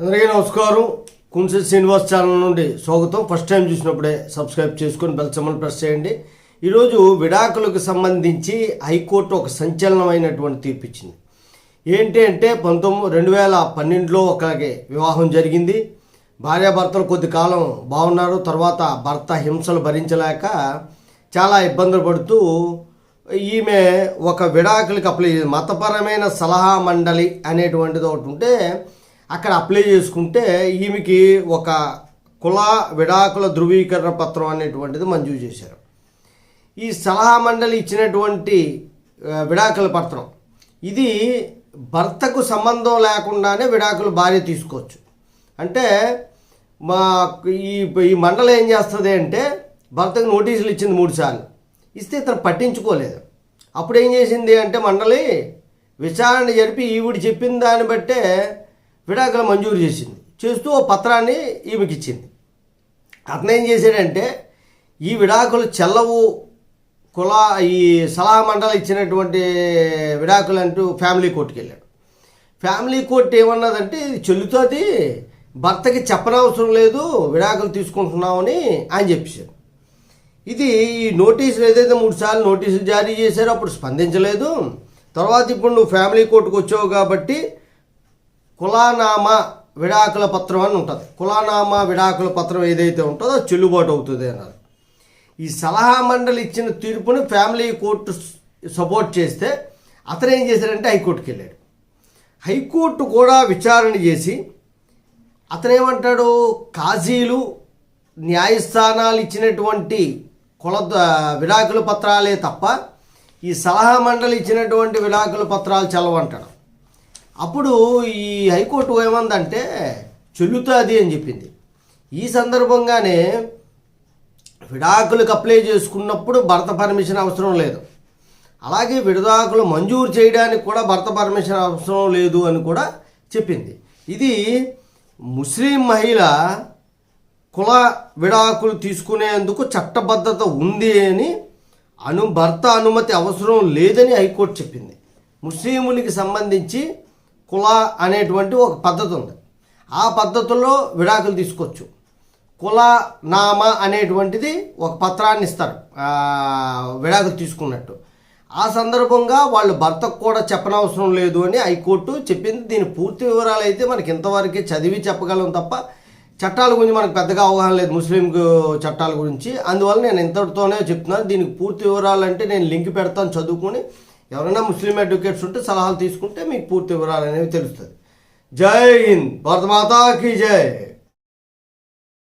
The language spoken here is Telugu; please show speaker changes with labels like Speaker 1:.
Speaker 1: అందరికీ నమస్కారం. కుంసి శ్రీనివాస్ ఛానల్ నుండి స్వాగతం. ఫస్ట్ టైం చూసినప్పుడే సబ్స్క్రైబ్ చేసుకొని బెల్ ప్రెస్ చేయండి. ఈరోజు విడాకులకు సంబంధించి హైకోర్టు ఒక సంచలనమైనటువంటి తీర్పు ఇచ్చింది. ఏంటి అంటే పంతొమ్మిది రెండు వేల పన్నెండులో ఒకలాగే వివాహం జరిగింది. భార్యాభర్తలు కొద్ది కాలం బాగున్నారు. తర్వాత భర్త హింసలు భరించలేక చాలా ఇబ్బందులు పడుతూ ఈమె ఒక విడాకులకి అప్లై చేసింది. మతపరమైన సలహా మండలి అనేటువంటిది ఒకటి ఉంటే అక్కడ అప్లై చేసుకుంటే ఈమెకి ఒక కుల విడాకుల ధృవీకరణ పత్రం అనేటువంటిది మంజూరు చేశారు. ఈ సలహా మండలి ఇచ్చినటువంటి విడాకుల పత్రం ఇది భర్తకు సంబంధం లేకుండానే విడాకులు భార్య తీసుకోవచ్చు. అంటే మా ఈ ఈ మండలి ఏం చేస్తుంది అంటే భర్తకు నోటీసులు ఇచ్చింది మూడు సార్లు. ఇస్తే ఇతను పట్టించుకోలేదు. అప్పుడు ఏం చేసింది అంటే మండలి విచారణ జరిపి ఈవిడ చెప్పిన దాన్ని బట్టే విడాకులు మంజూరు చేసింది. చేస్తూ ఓ పత్రాన్ని ఈమెకి ఇచ్చింది అతను ఏం చేశాడంటే ఈ విడాకులు చెల్లవు కుల ఈ సలహా మండలి ఇచ్చినటువంటి విడాకులు అంటూ ఫ్యామిలీ కోర్టుకి వెళ్ళాడు ఫ్యామిలీ కోర్టు ఏమన్నదంటే ఇది చెల్లుతుంది భర్తకి చెప్పనవసరం లేదు విడాకులు తీసుకుంటున్నామని ఆయన చెప్పేశారు ఇది ఈ నోటీసులు ఏదైతే మూడు సార్లు నోటీసులు జారీ చేశారో అప్పుడు స్పందించలేదు. తర్వాత ఇప్పుడు నువ్వు ఫ్యామిలీ కోర్టుకు వచ్చావు కాబట్టి కులానామా విడాకుల పత్రం అని ఉంటుంది. కులానామా విడాకుల పత్రం ఏదైతే ఉంటుందో చెల్లుబాటు అవుతుంది అన్నారు. ఈ సలహా మండలి ఇచ్చిన తీర్పుని ఫ్యామిలీ కోర్టు సపోర్ట్ చేస్తే అతను ఏం చేశాడంటే హైకోర్టుకి వెళ్ళాడు. హైకోర్టు కూడా విచారణ చేసి అతనేమంటాడు? కాజీలు న్యాయస్థానాలు ఇచ్చినటువంటి కుల విడాకుల పత్రాలే తప్ప ఈ సలహా మండలి ఇచ్చినటువంటి విడాకుల పత్రాలు చలవంటాడు అప్పుడు ఈ హైకోర్టు ఏమందంటే చెల్లుతుంది అని చెప్పింది. ఈ సందర్భంగానే విడాకులకు అప్లై చేసుకున్నప్పుడు భర్త పర్మిషన్ అవసరం లేదు. అలాగే విడాకులు మంజూరు చేయడానికి కూడా భర్త పర్మిషన్ అవసరం లేదు అని కూడా చెప్పింది. ఇది ముస్లిం మహిళ కుల విడాకులు తీసుకునేందుకు చట్టబద్ధత ఉంది అని అను భర్త అనుమతి అవసరం లేదని హైకోర్టు చెప్పింది. ముస్లింలకి సంబంధించి కుల అనేటువంటి ఒక పద్ధతి ఉంది ఆ పద్ధతుల్లో విడాకులు తీసుకోవచ్చు. కుల నామ అనేటువంటిది ఒక పత్రాన్ని ఇస్తారు. విడాకులు తీసుకున్నట్టు. ఆ సందర్భంగా వాళ్ళు భర్తకు కూడా చెప్పనవసరం లేదు అని హైకోర్టు చెప్పింది. దీని పూర్తి వివరాలు అయితే మనకి ఇంతవరకే చదివి చెప్పగలం తప్ప చట్టాల గురించి మనకు పెద్దగా అవగాహన లేదు ముస్లిం చట్టాల గురించి. అందువల్ల నేను ఇంతటితోనే చెప్తున్నాను. దీనికి పూర్తి వివరాలు అంటే నేను లింక్ పెడతాను చదువుకొని. ఎవరైనా ముస్లిం అడ్వకేట్స్ ఉంటే సలహాలు తీసుకుంటే మీకు పూర్తి వివరాలు అనేవి తెలుస్తుంది జై హింద్. భారతమాతాకి జై.